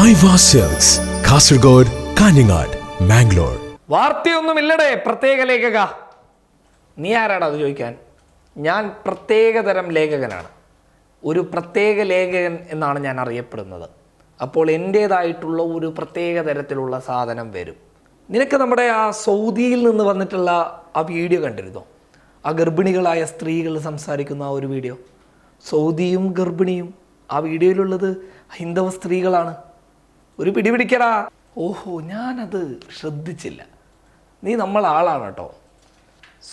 ഐവ കാസർഗോഡ് കാഞ്ഞങ്ങാട് മാംഗ്ലൂർ വാർത്തയൊന്നുമില്ലടേ പ്രത്യേക ലേഖക. നീ ആരാടാ അത് ചോദിക്കാൻ? ഞാൻ പ്രത്യേകതരം ലേഖകനാണ്. ഒരു പ്രത്യേക ലേഖകൻ എന്നാണ് ഞാൻ അറിയപ്പെടുന്നത്. അപ്പോൾ എന്റേതായിട്ടുള്ള ഒരു പ്രത്യേക തരത്തിലുള്ള സാധനം വരും. നിനക്ക് നമ്മുടെ ആ സൗദിയിൽ നിന്ന് വന്നിട്ടുള്ള ആ വീഡിയോ കണ്ടിരുന്നോ? ആ ഗർഭിണികളായ സ്ത്രീകൾ സംസാരിക്കുന്ന ആ ഒരു വീഡിയോ. സൗദിയും ഗർഭിണിയും ആ വീഡിയോയിലുള്ളത് ഹൈന്ദവ സ്ത്രീകളാണ്. ഒരു പിടി പിടിക്കടാ. ഓഹോ ഞാനത് ശ്രദ്ധിച്ചില്ല. നീ നമ്മൾ ആളാണ് കേട്ടോ.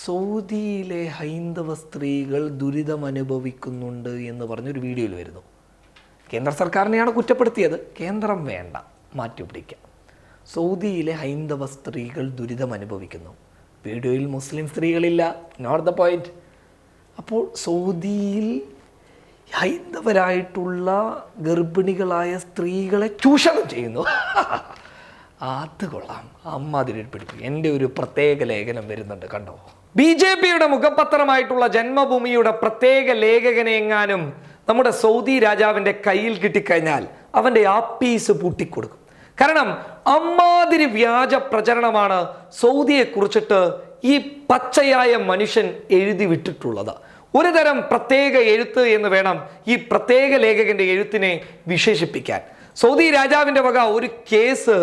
സൗദിയിലെ ഹൈന്ദവ സ്ത്രീകൾ ദുരിതം അനുഭവിക്കുന്നുണ്ട് എന്ന് പറഞ്ഞൊരു വീഡിയോയിൽ വരുന്നു. കേന്ദ്ര സർക്കാരിനെയാണ് കുറ്റപ്പെടുത്തിയത്. കേന്ദ്രം വേണ്ട മാറ്റി മാറ്റിപ്പിടിക്കാം. സൗദിയിലെ ഹൈന്ദവ സ്ത്രീകൾ ദുരിതം അനുഭവിക്കുന്നു വീഡിയോയിൽ മുസ്ലിം സ്ത്രീകളില്ല. നോട്ട് ദ പോയിന്റ് അപ്പോൾ സൗദിയിൽ ഹൈന്ദവരായിട്ടുള്ള ഗർഭിണികളായ സ്ത്രീകളെ ചൂഷണം ചെയ്യുന്നു. അത് കൊള്ളാം. അമ്മാതിരി പിടിപ്പിക്കും. എന്റെ ഒരു പ്രത്യേക ലേഖനം വരുന്നുണ്ട് കണ്ടോ? ബി ജെ പിയുടെ മുഖപത്രമായിട്ടുള്ള ജന്മഭൂമിയുടെ പ്രത്യേക ലേഖകനെ എങ്ങാനും നമ്മുടെ സൗദി രാജാവിന്റെ കയ്യിൽ കിട്ടിക്കഴിഞ്ഞാൽ അവന്റെ ആപ്പീസ് പൂട്ടിക്കൊടുക്കും. കാരണം അമ്മാതിരി വ്യാജ പ്രചരണമാണ് സൗദിയെ കുറിച്ചിട്ട് ഈ പച്ചയായ മനുഷ്യൻ എഴുതി വിട്ടിട്ടുള്ളത്. ഒരു തരം പ്രത്യേക എഴുത്ത് എന്ന് വേണം ഈ പ്രത്യേക ലേഖകന്റെ എഴുത്തിനെ വിശേഷിപ്പിക്കാൻ. സൗദി രാജാവിന്റെ വക ഒരു കേസ്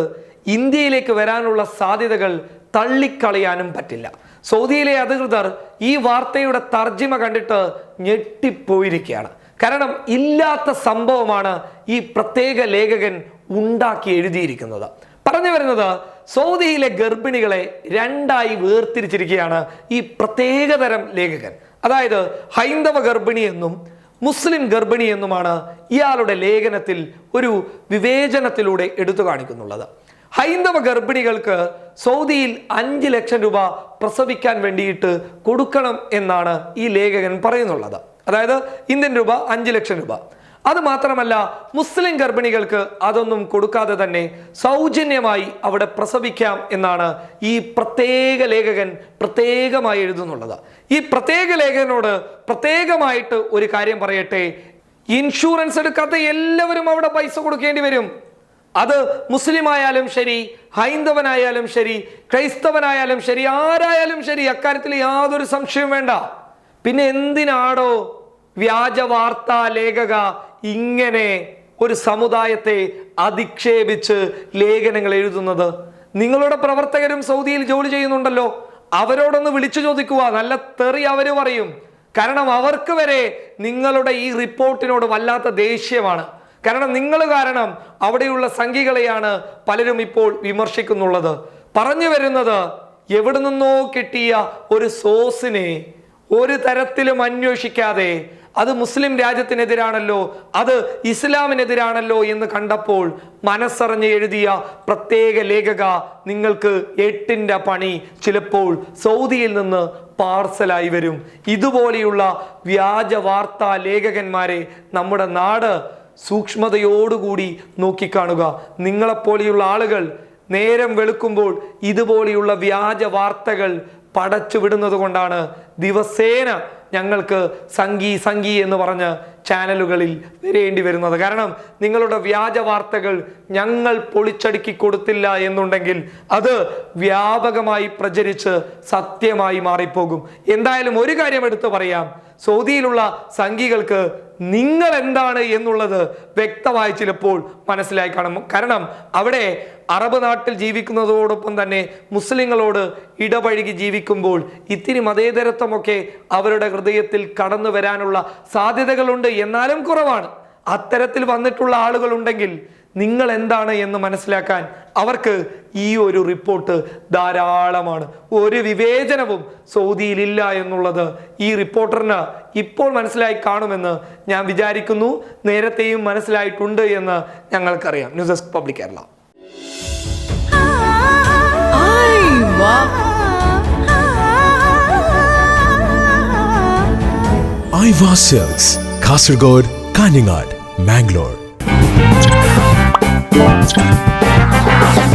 ഇന്ത്യയിലേക്ക് വരാനുള്ള സാധ്യതകൾ തള്ളിക്കളയാനും പറ്റില്ല. സൗദിയിലെ അധികൃതർ ഈ വാർത്തയുടെ തർജിമ കണ്ടിട്ട് ഞെട്ടിപ്പോയിരിക്കുകയാണ്. കാരണം ഇല്ലാത്ത സംഭവമാണ് ഈ പ്രത്യേക ലേഖകൻ ഉണ്ടാക്കി എഴുതിയിരിക്കുന്നത്. പറഞ്ഞു വരുന്നത് സൗദിയിലെ ഗർഭിണികളെ രണ്ടായി വേർതിരിച്ചിരിക്കുകയാണ് ഈ പ്രത്യേകതരം ലേഖകൻ. അതായത് ഹൈന്ദവ ഗർഭിണി എന്നും മുസ്ലിം ഗർഭിണി എന്നുമാണ് ഇയാളുടെ ലേഖനത്തിൽ ഒരു വിവേചനത്തിലൂടെ എടുത്തു കാണിക്കുന്നുള്ളത്. ഹൈന്ദവ ഗർഭിണികൾക്ക് സൗദിയിൽ അഞ്ച് ലക്ഷം രൂപ പ്രസവിക്കാൻ വേണ്ടിയിട്ട് കൊടുക്കണം എന്നാണ് ഈ ലേഖകൻ പറയുന്നുള്ളത്. അതായത് ഇന്ത്യൻ രൂപ അഞ്ച് ലക്ഷം രൂപ. അത് മാത്രമല്ല മുസ്ലിം ഗർഭിണികൾക്ക് അതൊന്നും കൊടുക്കാതെ തന്നെ സൗജന്യമായി അവിടെ പ്രസവിക്കാം എന്നാണ് ഈ പ്രത്യേക ലേഖകൻ പ്രത്യേകമായി എഴുതുന്നുള്ളത്. ഈ പ്രത്യേക ലേഖകനോട് പ്രത്യേകമായിട്ട് ഒരു കാര്യം പറയട്ടെ. ഇൻഷുറൻസ് എടുക്കാത്ത എല്ലാവരും അവിടെ പൈസ കൊടുക്കേണ്ടി വരും. അത് മുസ്ലിം ആയാലും ശരി ഹൈന്ദവനായാലും ശരി ക്രൈസ്തവനായാലും ശരി ആരായാലും ശരി അക്കാര്യത്തിൽ യാതൊരു സംശയവും വേണ്ട. പിന്നെ എന്തിനാടോ വ്യാജ വാർത്താ ലേഖക ഇങ്ങനെ ഒരു സമുദായത്തെ അധിക്ഷേപിച്ച് ലേഖനങ്ങൾ എഴുതുന്നത്. നിങ്ങളുടെ പ്രവർത്തകരും സൗദിയിൽ ജോലി ചെയ്യുന്നുണ്ടല്ലോ. അവരോടൊന്ന് വിളിച്ചു ചോദിക്കുക. നല്ല തെറി അവർ പറയും. കാരണം അവർക്ക് വരെ നിങ്ങളുടെ ഈ റിപ്പോർട്ടിനോട് വല്ലാത്ത ദേഷ്യമാണ്. കാരണം നിങ്ങൾ കാരണം അവിടെയുള്ള സംഖികളെയാണ് പലരും ഇപ്പോൾ വിമർശിക്കുന്നുള്ളത്. പറഞ്ഞു വരുന്നത് എവിടെ നിന്നോ കിട്ടിയ ഒരു സോസിനെ ഒരു തരത്തിലും അന്വേഷിക്കാതെ അത് മുസ്ലിം രാജ്യത്തിനെതിരാണല്ലോ അത് ഇസ്ലാമിനെതിരാണല്ലോ എന്ന് കണ്ടപ്പോൾ മനസ്സറിഞ്ഞ് എഴുതിയ പ്രത്യേക ലേഖക നിങ്ങൾക്ക് എട്ടിന്റെ പണി ചിലപ്പോൾ സൗദിയിൽ നിന്ന് പാർസലായി വരും. ഇതുപോലെയുള്ള വ്യാജ വാർത്താ ലേഖകന്മാരെ നമ്മുടെ നാട് സൂക്ഷ്മതയോടുകൂടി നോക്കിക്കാണുക. നിങ്ങളെപ്പോലെയുള്ള ആളുകൾ നേരം വെളുക്കുമ്പോൾ ഇതുപോലെയുള്ള വ്യാജ വാർത്തകൾ പടച്ചു വിടുന്നത് കൊണ്ടാണ് ദിവസേന ഞങ്ങൾക്ക് സംഗി സംഗി എന്ന് പറഞ്ഞ് ചാനലുകളിൽ വരേണ്ടി വരുന്നത്. കാരണം നിങ്ങളുടെ വ്യാജ വാർത്തകൾ ഞങ്ങൾ പൊളിച്ചടുക്കി കൊടുത്തില്ല എന്നുണ്ടെങ്കിൽ അത് വ്യാപകമായി പ്രചരിച്ച് സത്യമായി മാറിപ്പോകും. എന്തായാലും ഒരു കാര്യം എടുത്തു പറയാം. സൗദിയിലുള്ള സംഘികൾക്ക് നിങ്ങൾ എന്താണ് എന്നുള്ളത് വ്യക്തമായി ചിലപ്പോൾ മനസ്സിലായി കാണും. കാരണം അവിടെ അറബ് നാട്ടിൽ ജീവിക്കുന്നതോടൊപ്പം തന്നെ മുസ്ലിങ്ങളോട് ഇടപഴകി ജീവിക്കുമ്പോൾ ഇത്തിരി മതേതരത്വമൊക്കെ അവരുടെ ഹൃദയത്തിൽ കടന്നു വരാനുള്ള സാധ്യതകളുണ്ട്. എന്നാലും കുറവാണ്. അത്തരത്തിൽ വന്നിട്ടുള്ള ആളുകളുണ്ടെങ്കിൽ നിങ്ങൾ എന്താണ് എന്ന് മനസ്സിലാക്കാൻ അവർക്ക് ഈ ഒരു റിപ്പോർട്ട് ധാരാളമാണ്. ഒരു വിവേചനവും സൗദിയിലില്ല എന്നുള്ളത് ഈ റിപ്പോർട്ടറിന് ഇപ്പോൾ മനസ്സിലായി കാണുമെന്ന് ഞാൻ വിചാരിക്കുന്നു. നേരത്തെയും മനസ്സിലായിട്ടുണ്ട് എന്ന് ഞങ്ങൾക്കറിയാം. News desk public Kerala. I cells Kasaragod Kanhangad Mangalore. Thank you.